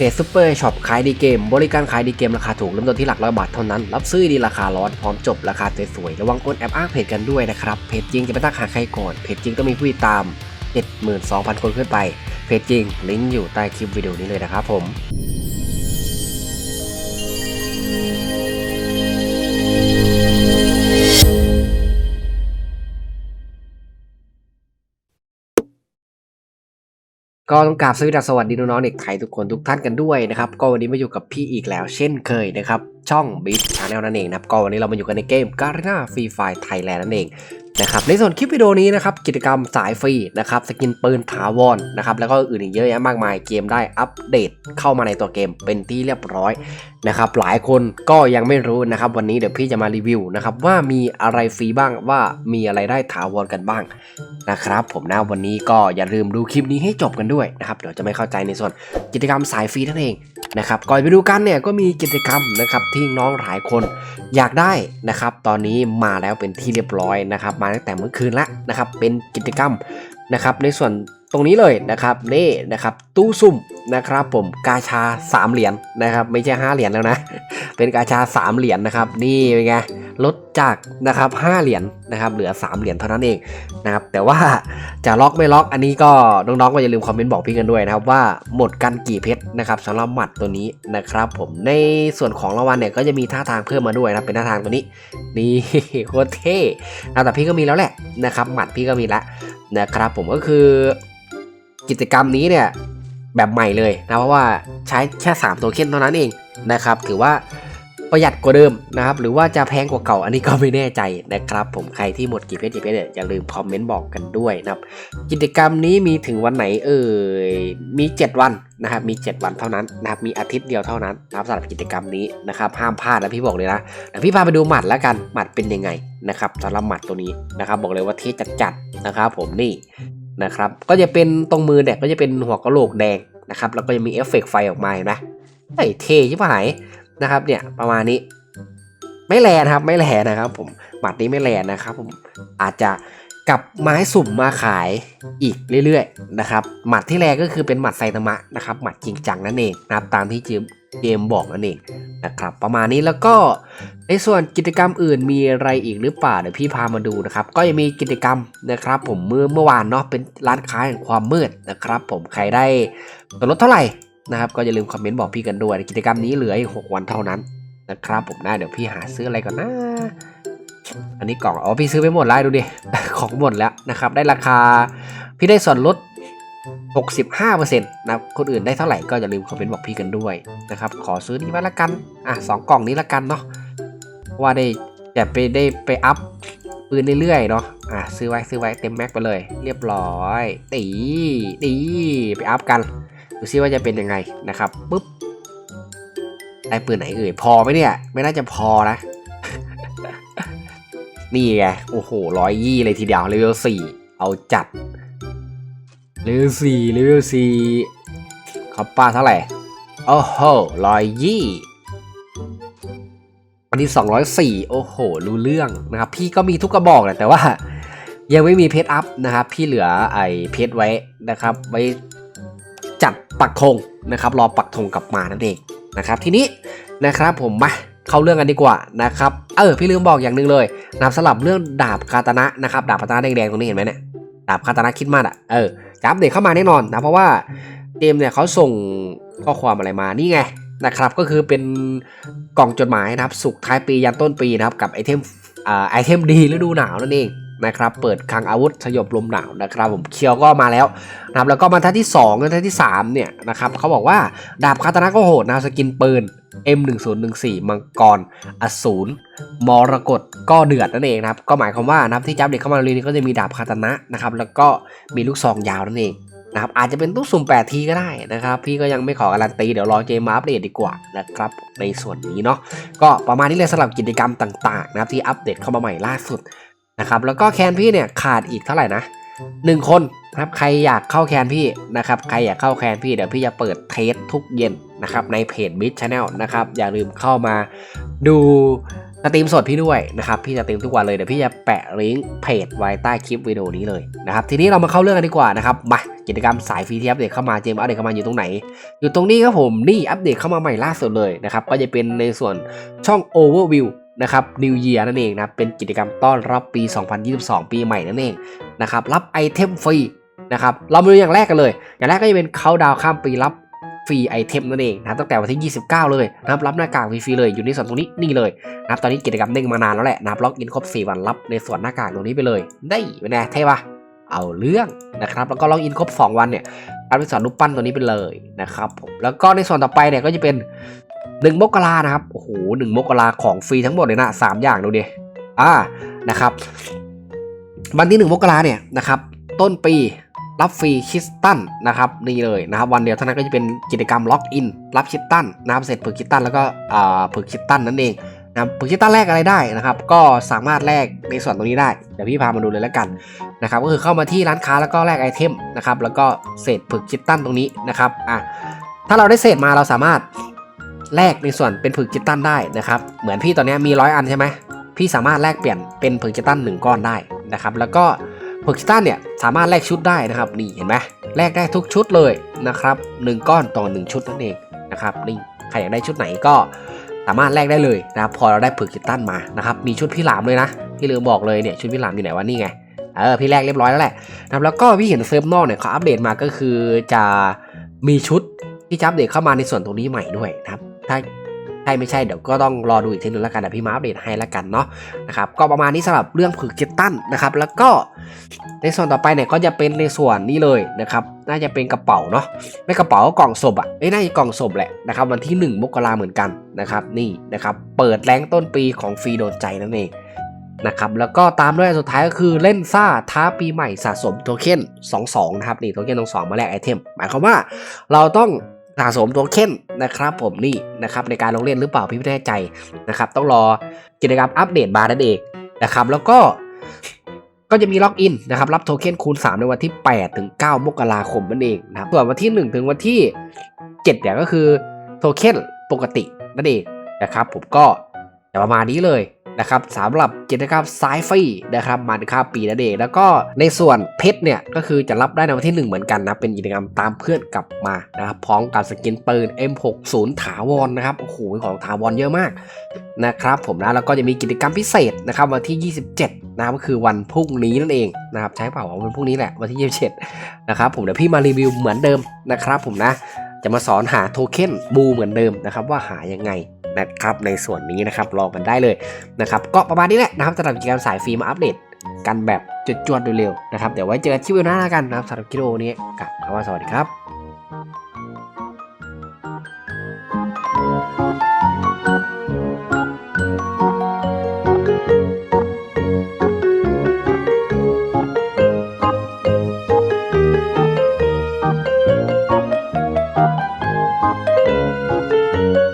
จซูเปอร์ช็อปขายดีเกม บริการขายดีเกมราคาถูกเริ่มต้นที่หลักร้อยบาทเท่านั้น รับซื้อดีราคาร้อนพร้อมจบราคาสวยๆระวังโอนแอบอ้างเพจกันด้วยนะครับ เพจจริงจะไม่ตั้งหาใครก่อน เพจจริงต้องมีผู้ติดตาม 72,000 คนขึ้นไป เพจจริง ลิงก์อยู่ใต้คลิปวิดีโอนี้เลยนะครับผม ก็ต้องกราบสวัสดีน้องๆเด็กไทยทุกคนทุกท่านกันด้วยนะครับ ก็วันนี้มาอยู่กับพี่อีกแล้ว เช่นเคยนะครับ ช่องบิ๊กชาแนลนั่นเองนะครับ ก็วันนี้เรามาอยู่กันในเกมการ์ดหน้าฟรีไฟท์ไทยแลนด์นั่นเอง นะครับในส่วนคลิปวิดีโอนี้นะครับกิจกรรมสายฟรีนะครับสกินปืนถาวรนะครับแล้วก็อื่นอีกเยอะแยะมากมายเกมได้อัปเดตเข้ามาในตัวเกมเป็นที่เรียบร้อยนะครับหลายคนก็ยังไม่รู้นะครับวันนี้เดี๋ยวพี่จะมารีวิวนะครับว่ามีอะไรฟรีบ้างว่ามีอะไรได้ถาวรกันบ้างนะครับผมนะวันนี้ก็อย่าลืมดูคลิปนี้ให้จบกันด้วยนะครับเดี๋ยวจะไม่เข้าใจในส่วนกิจกรรมสายฟรีนั่นเองนะครับก่อนไปดูกันเนี่ยก็มีกิจกรรมนะครับที่น้องหลายคนอยากได้นะครับตอนนี้มาแล้วเป็นที่เรียบร้อยนะครับมาตั้งแต่เมื่อคืนละนะครับ เป็นกิจกรรมนะครับ ในส่วนตรงนี้เลยนะครับนี่นะครับตู้ซุ่มนะครับ ผมกาชา 3 เหรียญนะครับ ไม่ใช่5เหรียญแล้วนะ เป็นกาชา 3 เหรียญนะครับ นี่เป็นไง ลดจากนะครับ5เหรียญนะครับเหลือ 3 เหรียญเท่านั้นเองนะครับแต่ว่าจะล็อกไม่ล็อกอันนี้ก็น้องๆก็อย่าลืมคอมเมนต์บอกพี่กันด้วยนะครับว่าหมดกันกี่เพชรนะครับสำหรับหมัดตัวนี้นะครับผมในส่วนของรางวัลเนี่ยก็จะมีท่าทางเพิ่มมาด้วยนะเป็นท่าทางตัวนี้นี่โคตรเท่แต่พี่ก็มีแล้วแหละนะครับหมัดพี่ก็มีแล้วนะครับผมก็คือกิจกรรมนี้เนี่ยแบบใหม่เลยนะเพราะว่าใช้แค่ 3 ตัวเค้นเท่านั้นเองนะครับถือว่า ประหยัดกว่าเดิมนะครับ หรือว่าจะแพงกว่าเก่าอันนี้ก็ไม่แน่ใจนะครับ ผมใครที่หมดกี่เพชรกี่เพชรเนี่ยอย่าลืมคอมเมนต์บอกกันด้วยนะครับ กิจกรรมนี้มีถึงวันไหนเอ่ยมี 7 วันนะครับมี 7 วันเท่านั้นนะครับมีอาทิตย์เดียวเท่านั้นนะครับสำหรับกิจกรรมนี้นะครับห้ามพลาดนะพี่บอกเลยนะเดี๋ยวพี่พาไปดูหมัดแล้วกันหมัดเป็นยังไงนะครับสำหรับหมัดตัวนี้นะครับ บอกเลยว่าเท่จัดๆนะครับ ผมนี่นะครับก็จะเป็นตรงมือเนี่ยก็จะเป็นหัวกะโหลกแดงนะครับแล้วก็จะมีเอฟเฟกต์ไฟออกมาเห็นไหมเฮ้เท่ชิบหาย นะครับเนี่ยประมาณนี้ไม่แลนะครับไม่แลนะครับผมหมัดนี้ไม่แลนะครับผมอาจจะกลับไม้สุ่มมาขายอีกเรื่อยๆนะครับหมัดที่แลก็คือเป็นหมัดไซตามะนะครับหมัดจริงจังนั่นเองนะครับตามที่เกมบอกนั่นเองนะครับประมาณนี้แล้วก็ในส่วนกิจกรรมอื่นมีอะไรอีกหรือเปล่าเดี๋ยวพี่พามาดูนะครับ ก็ยังมีกิจกรรมนะครับ ผมเมื่อเมื่อวานเนาะเป็นร้านค้าแห่งความมืดนะครับ ผมใครได้ส่วนลดเท่าไหร่ นะครับ ก็อย่าลืมคอมเมนต์บอกพี่กันด้วย กิจกรรมนี้เหลืออีก6วันเท่านั้นนะครับผมนะเดี๋ยวพี่หาซื้ออะไรก่อนนะ อันนี้กล่องอ๋อพี่ซื้อไปหมดแล้วดูดิ ของหมดแล้วนะครับ ได้ราคาพี่ได้ส่วนลด 65%นะครับคนอื่นได้เท่าไหร่ก็อย่าลืมคอมเมนต์บอกพี่กันด้วยนะครับ ขอซื้อนี้ไว้ละกันอะสองกล่องนี้ละกันเนาะเพราะว่าได้จะไปได้ไปอัพปืนเรื่อยๆเนาะ อะซื้อไว้ซื้อไว้เต็มแม็กไปเลย เรียบร้อย ตีตีไปอัพกัน ดูซิว่าจะเป็นยังไงนะครับปุ๊บได้ปืนไหนเอ่ยพอไหมเนี่ย ไม่น่าจะพอนะ นี่ไงโอ้โหร้อยยี่เลยทีเดียวเลเวลสี่เอาจัดเลเวลสี่เลเวลสี่เขาป้าเท่าไหร่โอ้โหร้อยยี่อันนี้สองร้อยสี่โอ้โห รู้เรื่องนะครับ พี่ก็มีทุกกระบอกแหละแต่ว่า ยังไม่มีเพชรอัพนะครับ พี่เหลือไอ้เพชรไว้นะครับ ไว้ จัดปักธงนะครับรอปักธงกลับมานั่นเองนะครับทีนี้นะครับผมมาเข้าเรื่องกันดีกว่านะครับเออพี่ลืมบอกอย่างหนึ่งเลยนะครับสำหรับเรื่องดาบคาตานะนะครับดาบคาตานะแดงๆตรงนี้เห็นไหมเนี่ยดาบคาตานะคิดมาอะเออจะอัปเดตเข้ามาแน่นอนนะเพราะว่าเกมเนี่ยเขาส่งข้อความอะไรมานี่ไงนะครับก็คือเป็นกล่องจดหมายนะครับสุกท้ายปียันต้นปีนะครับกับไอเทมไอเทมดีฤดูหนาวนั่นเอง นะครับ เปิดคลังอาวุธสยบลมหนาวนะครับ ผมเคียวก็มาแล้วนะครับแล้วก็บรรทัดที่2บรรทัดที่3เนี่ยนะครับเขาบอกว่าดาบคาตานะก็โหดนะสกินปืน M1014 มังกรอสูรมรกตก็เดือดนั่นเองนะครับก็หมายความว่านะครับที่จับเด็กเข้ามาเรียนนี้ก็จะมีดาบคาตานะนะครับแล้วก็มีลูกซองยาวนั่นเองนะครับอาจจะเป็นตู้สุ่ม 8 ทีก็ได้นะครับ พี่ก็ยังไม่ขอการันตี เดี๋ยวรอเกมมาอัปเดตดีกว่านะครับ ในส่วนนี้เนาะก็ประมาณนี้เลยสำหรับกิจกรรมต่างๆ นะครับที่อัปเดตเข้ามาใหม่ล่าสุด นะครับแล้วก็แคนพี่เนี่ยขาดอีกเท่าไหร่นะหนึ่งคนนะครับใครอยากเข้าแคนพี่นะครับใครอยากเข้าแคนพี่เดี๋ยวพี่จะเปิดเทสทุกเย็นนะครับในเพจ b i t Channel นะครับอย่าลืมเข้ามาดูสตรีมสดพี่ด้วยนะครับพี่จะสตรีมทุกวันเลยเดี๋ยวพี่จะแปะลิงก์เพจไว้ใต้คลิปวิดีโอนี้เลยนะครับทีนี้เรามาเข้าเรื่องกันดีกว่านะครับมากิจกรรมสายฟรีที่อัปเดตเข้ามาเจมส์อัปเดตเข้ามาอยู่ตรงไหน อยู่ตรงนี้ครับผมนี่อัปเดตเข้ามาใหม่ล่าสุดเลยนะครับก็จะเป็นในส่วนช่อง Overview นะครับ New Year นั่นเองนะเป็นกิจกรรมต้อนรับปี 2022 ปีใหม่นั่นเองนะครับรับไอเทมฟรีนะครับเรามาดูอย่างแรกกันเลย อย่างแรกก็จะเป็นเขาดาวข้ามปีรับฟรีไอเทมนั่นเองนะตั้งแต่วันที่ 29 เลยนะครับรับหน้ากากฟรีๆเลยอยู่ในส่วนตรงนี้นี่เลยนะครับตอนนี้กิจกรรมเด้งมานานแล้วแหละนะครับล็อกอินครบ 4 วันรับในส่วนหน้ากากตรงนี้ไปเลย ได้เป็นไงเท่ปะเอาเรื่องนะครับแล้วก็ล็อกอินครบ 2 วันเนี่ยรับในส่วนรูปปั้นตัวนี้ไปเลยนะครับผมแล้วก็ในส่วนต่อไปเนี่ยก็จะเป็น 1มกรานะครับ โอ้โหหนึ่งมกราของฟรีทั้งหมดเลยนะสามอย่างดูดิอ่านะครับ วันที่1มกราเนี่ยนะครับ ต้นปีรับฟรีคิสตันนะครับนี่เลยนะครับ วันเดียวเท่านั้นก็จะเป็นกิจกรรมล็อกอินรับคิสตันนะครับเสร็จฝึกคิสตันแล้วก็อ่าฝึกคิสตันนั่นเองนะครับฝึกคิสตันแรกอะไรได้นะครับ ก็สามารถแลกในส่วนตรงนี้ได้เดี๋ยวพี่พามาดูเลยแล้วกันนะครับก็คือเข้ามาที่ร้านค้าแล้วก็แลกไอเทมนะครับแล้วก็เศษฝึกคิสตันตรงนี้นะครับอะถ้าเราได้เศษมาเราสามารถ แลกในส่วนเป็นฝึกคิสตันได้นะครับ เหมือนพี่ตอนนี้มีร้อยอันใช่ไหมพี่สามารถแลกเปลี่ยนเป็นฝึกคิสตันหนึ่งก้อนได้นะครับ แล้วก็เพิร์กสตันเนี่ยสามารถแลกชุดได้นะครับ นี่เห็นไหมแลกได้ทุกชุดเลยนะครับ1ก้อนต่อ1ชุดนั่นเองนะครับนี่ใครอยากได้ชุดไหนก็สามารถแลกได้เลยนะครับพอเราได้เพิร์กสตันมานะครับ มีชุดพี่หลามเลยนะพี่ลืมบอกเลยเนี่ยชุดพี่หลามอยู่ไหนวะนี่ไงเออพี่แลกเรียบร้อยแล้วแหละนะครับแล้วก็พี่เห็นเซิร์ฟนอกเนี่ยเขาอัปเดตมาก็คือจะมีชุดที่จะอัปเดตเข้ามาในส่วนตรงนี้ใหม่ด้วยนะครับ ถ้าใช่ไม่ใช่เดี๋ยวก็ต้องรอดูอีกทีนึงแล้วกันพี่มาอัปเดตให้แล้วกันเนาะนะครับก็ประมาณนี้สำหรับเรื่องผึกเจตตันนะครับแล้วก็ในส่วนต่อไปเนี่ยก็จะเป็นในส่วนนี้เลยนะครับน่าจะเป็นกระเป๋าเนาะไม่กระเป๋ากล่องศพอะเอ้ยน่าจะกล่องศพแหละนะครับวันที่ 1 มกราเหมือนกันนะครับนี่นะครับเปิดแรงต้นปีของฟรีโดนใจนั่นเองนะครับแล้วก็ตามด้วยสุดท้ายก็คือเล่นซ่าท้าปีใหม่สะสมโทเค็น 22 นะครับนี่โทเค็น 22 มาแลกไอเทมหมายความว่าเราต้อง สะสมโทเค็นนะครับผมนี่นะครับในการลงเล่นหรือเปล่าพี่ไม่แน่ใจนะครับ ต้องรอกิจกรรมอัปเดตบาร์นั่นเองนะครับ แล้วก็ก็จะมีล็อกอินนะครับรับโทเค็นคูณ 3 ในวันที่ 8 ถึง 9 มกราคมนั่นเองนะครับส่วนวันที่ 1 ถึงวันที่ 7 เนี่ยก็คือโทเค็นปกตินั่นเองนะครับ ผมก็ประมาณนี้เลย นะครับสำหรับกิจกรรมสายฟรีนะครับมันค่าปีนั่นเองแล้วก็ในส่วนเพชรเนี่ยก็คือจะรับได้ในวันที่ 1 เหมือนกันนะเป็นกิจกรรมตามเพื่อนกลับมานะครับพร้อมกับสกินปืน M60 ถาวรนะครับโอ้โหของถาวรเยอะมากนะครับผมนะแล้วก็จะมีกิจกรรมพิเศษนะครับวันที่ 27นะครับก็คือวันพรุ่งนี้นั่นเองนะครับใช้เปล่าวันพรุ่งนี้แหละวันที่ 27นะครับผมเดี๋ยวพี่มารีวิวเหมือนเดิมนะครับผมนะจะมาสอนหาโทเค็นบูเหมือนเดิมนะครับว่าหายังไง นะครับในส่วนนี้นะครับลองกันได้เลยนะครับก็ประมาณนี้แหละนะครับสำหรับกิจกรรมสายฟรีมาอัปเดตกันแบบจวดๆเร็วๆนะครับเดี๋ยวไว้เจอกันที่วิดีโอหน้าแล้วกันนะครับสำหรับคลิปวิดีโอนี้กับคำว่าสวัสดีครับ